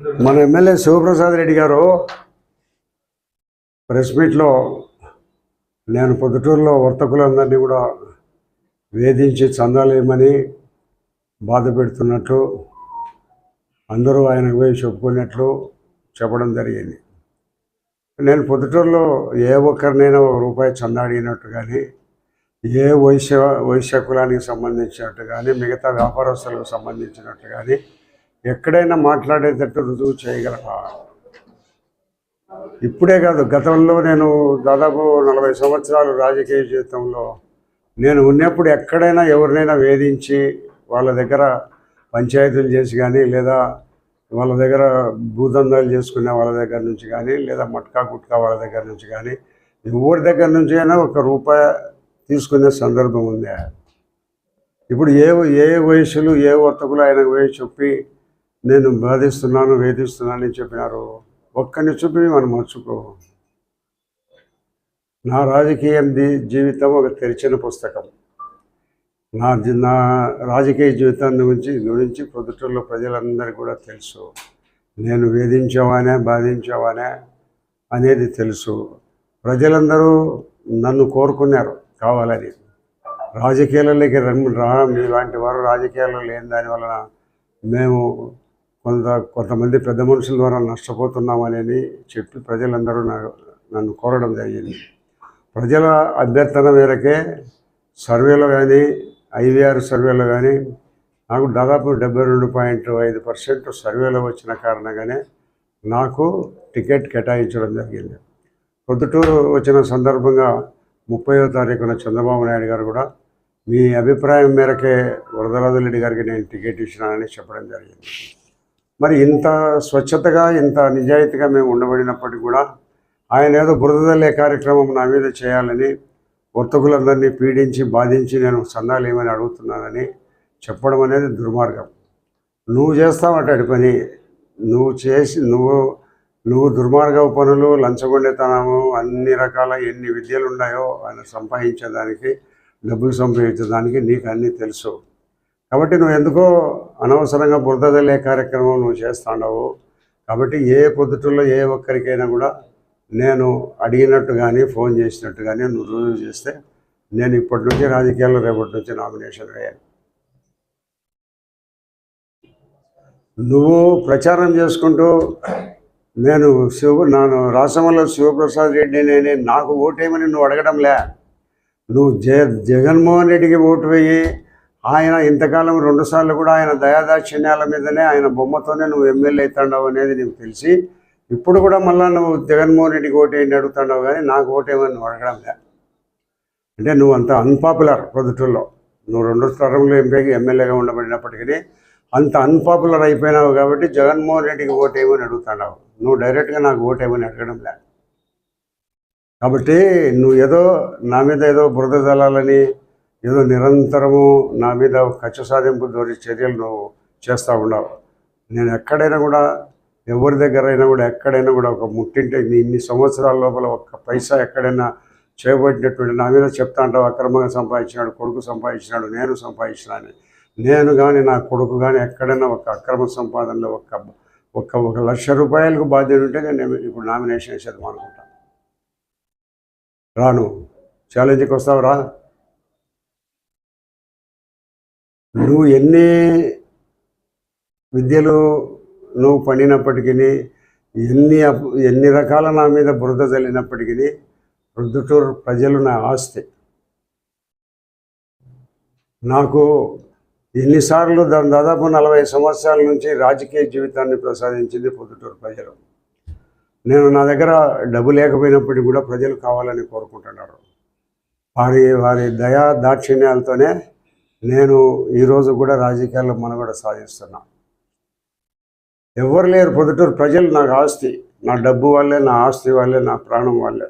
మన ఎమ్మెల్యే శివప్రసాద్ రెడ్డి గారు ప్రెస్ మీట్లో నేను పొద్దుటూరులో వర్తకులందరినీ కూడా వేధించి చందాలేమని బాధ పెడుతున్నట్టు అందరూ ఆయనకు పోయి చెప్పుకున్నట్లు చెప్పడం జరిగింది. నేను పొద్దుటూరులో ఏ ఒక్కరినైనా ఒక రూపాయి చందా అడిగినట్టు కానీ ఏ వైశ్య వైశ్య కులానికి సంబంధించినట్టు కానీ మిగతా వ్యాపారస్తులకు సంబంధించినట్టు కానీ ఎక్కడైనా మాట్లాడేటట్టు రుజువు చేయగలరా ఇప్పుడే కాదు గతంలో నేను దాదాపు నలభై సంవత్సరాలు రాజకీయ జీవితంలో నేను ఉన్నప్పుడు ఎక్కడైనా ఎవరినైనా వేధించి వాళ్ళ దగ్గర పంచాయతీలు చేసి కానీ లేదా వాళ్ళ దగ్గర భూదందాలు చేసుకునే వాళ్ళ దగ్గర నుంచి కానీ లేదా మట్కా గుట్కా వాళ్ళ దగ్గర నుంచి కానీ ఎవరి దగ్గర నుంచి అయినా ఒక రూపాయి తీసుకునే సందర్భం ఉంది? ఇప్పుడు ఏ ఏ వయసులు ఏ వర్తకులు ఆయన వేసి చెప్పి నేను బాధిస్తున్నాను వేధిస్తున్నాను అని చెప్పినారు ఒక్కరిని చూపి మనం మర్చుకో నా రాజకీయ జీవితం ఒక తెరిచిన పుస్తకం. నా నా రాజకీయ జీవితాన్ని గురించి గురించి పొద్దుటూరులో ప్రజలందరికీ కూడా తెలుసు. నేను వేధించేవానే బాధించేవానే అనేది తెలుసు. ప్రజలందరూ నన్ను కోరుకున్నారు కావాలని. రాజకీయాలలోకి రన్ రా మీలాంటి వారు రాజకీయాల్లో లేని దానివలన మేము కొంత కొంతమంది పెద్ద మనుషుల ద్వారా నష్టపోతున్నామని చెప్పి ప్రజలందరూ నన్ను కోరడం జరిగింది. ప్రజల అభ్యర్థన మేరకే సర్వేలో కానీ ఐవీఆర్ సర్వేలో కానీ నాకు దాదాపు డెబ్బై రెండు పాయింట్ ఐదు పర్సెంట్ సర్వేలో వచ్చిన కారణంగానే నాకు టికెట్ కేటాయించడం జరిగింది. పొద్దుటూరు వచ్చిన సందర్భంగా ముప్పైవ తారీఖున చంద్రబాబు నాయుడు గారు కూడా మీ అభిప్రాయం మేరకే వరదరాజులరెడ్డి గారికి నేను టికెట్ ఇచ్చినానని చెప్పడం జరిగింది. మరి ఇంత స్వచ్ఛతగా ఇంత నిజాయితీగా మేము ఉండబడినప్పటికీ కూడా ఆయన ఏదో బురదలే కార్యక్రమం నా మీద చేయాలని వర్తకులందరినీ పీడించి బాధించి నేను సందాలు ఏమని అడుగుతున్నానని చెప్పడం అనేది దుర్మార్గం. నువ్వు చేస్తావటాడి పని. నువ్వు చేసి నువ్వు నువ్వు దుర్మార్గ పనులు లంచగొండెతనము అన్ని రకాల ఎన్ని విద్యలు ఉన్నాయో ఆయన సంపాదించేదానికి డబ్బులు సంపాదించేదానికి నీకు అన్నీ తెలుసు. కాబట్టి నువ్వు ఎందుకో అనవసరంగా బురదలే కార్యక్రమం నువ్వు చేస్తాండవు. కాబట్టి ఏ పొద్దుటల్లో ఏ ఒక్కరికైనా కూడా నేను అడిగినట్టు కానీ ఫోన్ చేసినట్టు కానీ నువ్వు రుజువు చేస్తే నేను ఇప్పటి నుంచి రాజకీయాల్లో రేపటి నుంచి నామినేషన్ వేయాలి. నువ్వు ప్రచారం చేసుకుంటూ నేను శివ నాను రాసమల్ల శివప్రసాద్ రెడ్డి నేనే నాకు ఓటేయమని నువ్వు అడగడంలే నువ్వు జ జగన్మోహన్ రెడ్డికి ఓటు వేయి ఆయన ఇంతకాలం రెండుసార్లు కూడా ఆయన దయాదాక్షిణ్యాల మీదనే ఆయన బొమ్మతోనే నువ్వు ఎమ్మెల్యే అవుతాడావు అనేది నీకు తెలిసి ఇప్పుడు కూడా మళ్ళీ నువ్వు జగన్మోహన్ రెడ్డికి ఓటేయండి అడుగుతాడావు కానీ నాకు ఓటేమని నువ్వు అడగడంలే అంటే నువ్వు అంత అన్పాపులర్ పొద్దుటూరులో. నువ్వు రెండు తరంలో ఎంపీకి ఎమ్మెల్యేగా ఉండబడినప్పటికీ అంత అన్పాపులర్ అయిపోయినావు కాబట్టి జగన్మోహన్ రెడ్డికి ఓటేమని అడుగుతున్నావు. నువ్వు డైరెక్ట్గా నాకు ఓటేమని అడగడం లే. కాబట్టి నువ్వు ఏదో నా మీద ఏదో బురద జలాలని ఏదో నిరంతరము నా మీద కచ్చ సాధింపు దొరి చర్యలు నువ్వు చేస్తూ ఉండవు నేను ఎక్కడైనా కూడా ఎవరి దగ్గర అయినా కూడా ఎక్కడైనా కూడా ఒక ముట్టింటే ఇన్ని సంవత్సరాల లోపల ఒక్క పైసా ఎక్కడైనా చేయబడినటువంటి నా మీద చెప్తా అంటావు అక్రమంగా సంపాదించినాడు కొడుకు సంపాదించినాడు నేను సంపాదించినాను నేను కానీ నా కొడుకు కానీ ఎక్కడైనా ఒక అక్రమ సంపాదనలో ఒక ఒక ఒక లక్ష రూపాయలకు బాధ్యత ఉంటే నేను ఇప్పుడు నామినేషన్ వేసేది అనుకుంటాను రాను. ఛాలెంజ్కి వస్తావు? రా నువ్వు ఎన్ని విద్యలు నువ్వు పండినప్పటికీ ఎన్ని అప్- ఎన్ని రకాల నా మీద బురద చల్లినప్పటికీ ప్రొద్దుటూరు ప్రజలు నా ఆస్తి. నాకు ఎన్నిసార్లు దాని దాదాపు నలభై సంవత్సరాల నుంచి రాజకీయ జీవితాన్ని ప్రసాదించింది పొద్దుటూరు ప్రజలు. నేను నా దగ్గర డబ్బు లేకపోయినప్పటికీ కూడా ప్రజలు కావాలని కోరుకుంటున్నారు. వారి వారి దయా దాక్షిణ్యాలతోనే నేను ఈరోజు కూడా రాజకీయాల్లో మనుగడ సాధిస్తున్నా. ఎవరు లేరు పొద్దుటూరు ప్రజలు నాకు ఆస్తి. నా డబ్బు వల్లే నా ఆస్తి వాళ్ళే నా ప్రాణం వల్లే